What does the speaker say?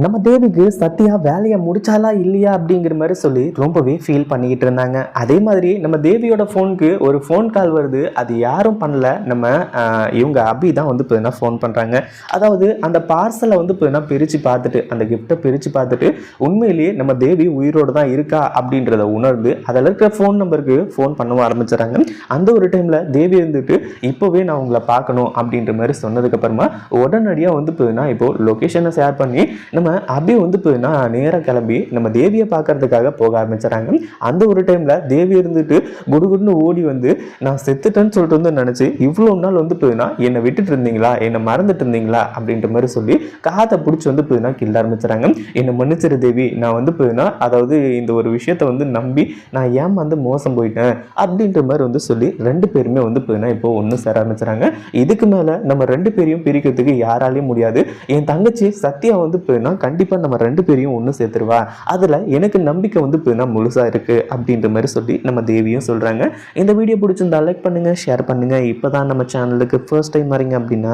நம்ம தேவிக்கு சத்யா வேலையை முடிச்சாலா இல்லையா அப்படிங்கிற மாதிரி சொல்லி ரொம்பவே ஃபீல் பண்ணிக்கிட்டு இருந்தாங்க. அதே மாதிரி நம்ம தேவியோட ஃபோனுக்கு ஒரு ஃபோன் கால் வருது. அது யாரும் பண்ணல. நம்ம இவங்க அபி தான் வந்து இப்போ ஃபோன் பண்ணுறாங்க அதாவது அந்த பார்சலை வந்து இப்போ பிரித்து பார்த்துட்டு அந்த கிஃப்ட்டை பிரித்து பார்த்துட்டு உண்மையிலேயே நம்ம தேவி உயிரோடு தான் இருக்கா அப்படின்றத உணர்ந்து அதில் இருக்கிற ஃபோன் நம்பருக்கு ஃபோன் பண்ண ஆரம்பிச்சிடறாங்க. அந்த ஒரு டைமில் தேவி இருந்துட்டு இப்போவே நான் உங்களை பார்க்கணும் அப்படின்ற மாதிரி சொன்னதுக்கப்புறமா உடனடியாக வந்து போயின்னா இப்போ லொக்கேஷனை ஷேர் பண்ணி நம்ம அபி வந்து போயின்னா நேராக கிளம்பி நம்ம தேவியை பார்க்கறதுக்காக போக ஆரம்பிச்சுறாங்க அந்த ஒரு டைமில் தேவி இருந்துட்டு குடுகுடுன்னு ஓடி வந்து நான் செத்துட்டேன்னு சொல்லிட்டு வந்து நினச்சி இவ்வளோ நாள் வந்து போயினா என்னை விட்டுட்டு இருந்தீங்களா? என்னை மறந்துட்டு இருந்தீங்களா? அப்படின்ற மாதிரி சொல்லி காதை பிடிச்சி வந்து போயினா கில்ல ஆரம்பிச்சுறாங்க என்னை மன்னிச்சிரு தேவி நான் வந்து போயினா அதாவது இந்த ஒரு விஷயத்தை வந்து நம்பி நான் ஏன் வந்து மோசம் போயிட்டேன்? அப்படின்ற மாதிரி வந்து சொல்லி ரெண்டு பேருமே வந்து போயினா இப்போ ஒன்று சேர ஆரம்பிச்சுறாங்க இதுக்கு மேலே நம்ம ரெண்டு பேரையும் பிரிக்கிறதுக்கு யாராலையும் முடியாது. என் தங்கச்சி சத்யா வந்து போயினா கண்டிப்பாக நம்ம ரெண்டு பேரையும் ஒன்று சேர்த்துருவா. அதில் எனக்கு நம்பிக்கை வந்து போயின்னா முழுசாக இருக்குது அப்படின்ற மாதிரி சொல்லி நம்ம தேவியும் சொல்கிறாங்க இந்த வீடியோ பிடிச்சிருந்தா லைக் பண்ணுங்கள் ஷேர் பண்ணுங்கள் இப்போ தான் நம்ம சேனலுக்கு ஃபர்ஸ்ட் டைம் வரீங்க அப்படின்னா